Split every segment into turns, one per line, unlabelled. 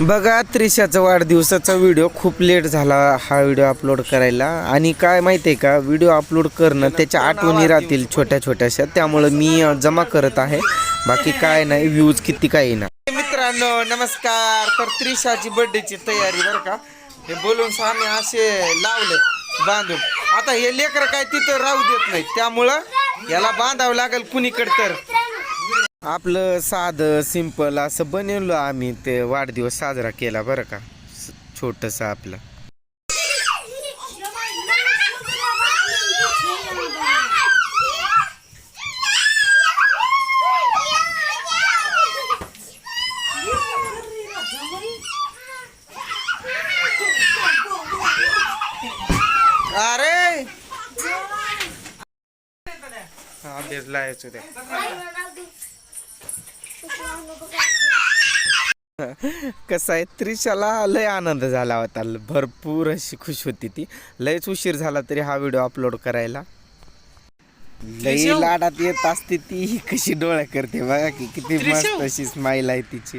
बघा त्रिशाचा वाढदिवसाचा व्हिडिओ खूप लेट झाला हा व्हिडिओ अपलोड करायला. आणि काय माहिती आहे का व्हिडिओ अपलोड करणं त्याच्या आठवणी राहतील छोट्या छोट्याशा. त्यामुळं मी जमा करत आहे. बाकी काय नाही व्ह्यूज किती काही नाही मित्रांनो नमस्कार. तर त्रिशाची बर्थडेची तयारी बरं का. हे बोलून आम्ही असे लावले बांधून. आता हे लेकरं काय तिथं राहू देत नाही त्यामुळं याला बांधावं लागेल कुणीकडे तर. आपलं साधं सिंपल असं बनवलं आम्ही ते वाढदिवस साजरा केला बरं का. छोटस आपलं. अरे! हा बेजला यायचो त्या कसं आहे त्रिशाला लय आनंद झाला होता. भरपूर अशी खुश होती ती. लयच उशीर झाला तरी हा व्हिडिओ अपलोड करायला. लई लाडात येत असते ती. कशी डोळ्या करते बघा की किती मस्त अशी स्माईल आहे तिची.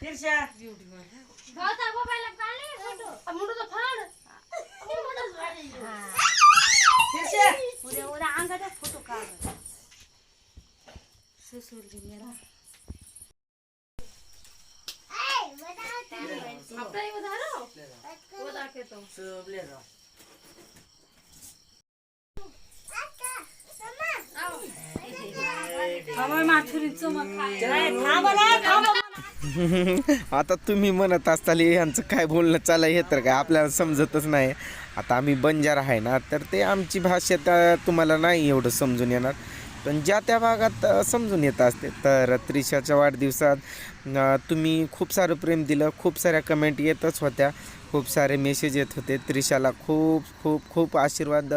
તીરશા ભાતા
ફોટો. કાઢ.
સસુર आता तुम्ही म्हणत असताल यांचं काय बोलणं चाललं हे तर काय आपल्याला समजतच नाही. आता आम्ही बंजार आहे ना तर ते आमची भाषा त्या तुम्हाला नाही एवढं समजून येणार. पण ज्या त्या भागात समजून येत असते. तर त्रिशाच्या वाढदिवसात तुम्ही खूप सारं प्रेम दिलं खूप साऱ्या कमेंट येतच होत्या. खूप सारे मेसेज येत होते. त्रिशाला खूप खूप खूप आशीर्वाद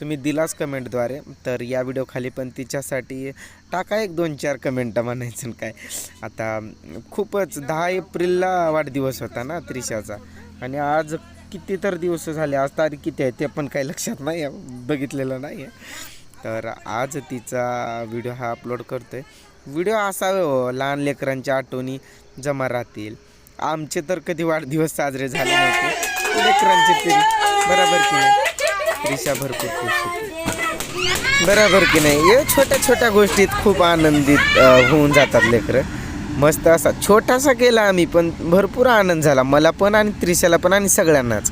तुम्ही दिलाच कमेंटद्वारे तर या व्हिडिओ खाली पण तिच्यासाठी टाका एक दोन चार कमेंट म्हणायचं काय. आता खूपच दहा एप्रिलला वाढदिवस होता ना त्रिशाचा. आणि आज किती तर दिवस झाले आज तारीख किती आहे ते पण काही लक्षात नाही आहे बघितलेलं नाही आहे. तर आज तिचा व्हिडिओ हा अपलोड करतोय. व्हिडिओ असावे हो लहान लेकरांच्या आठवणी जमा राहतील. आमचे तर कधी वाढदिवस साजरे झाले नव्हते. लेकरांचे तरी. बरोबर की नाही? त्रिशा भरपूर खुश होती. बरोबर की नाही? या छोट्या छोट्या गोष्टीत खूप आनंदित होऊन जातात लेकरं. मस्त असा छोटासा केला आम्ही पण भरपूर आनंद झाला. मला पण आणि त्रिशाला पण आणि सगळ्यांनाच.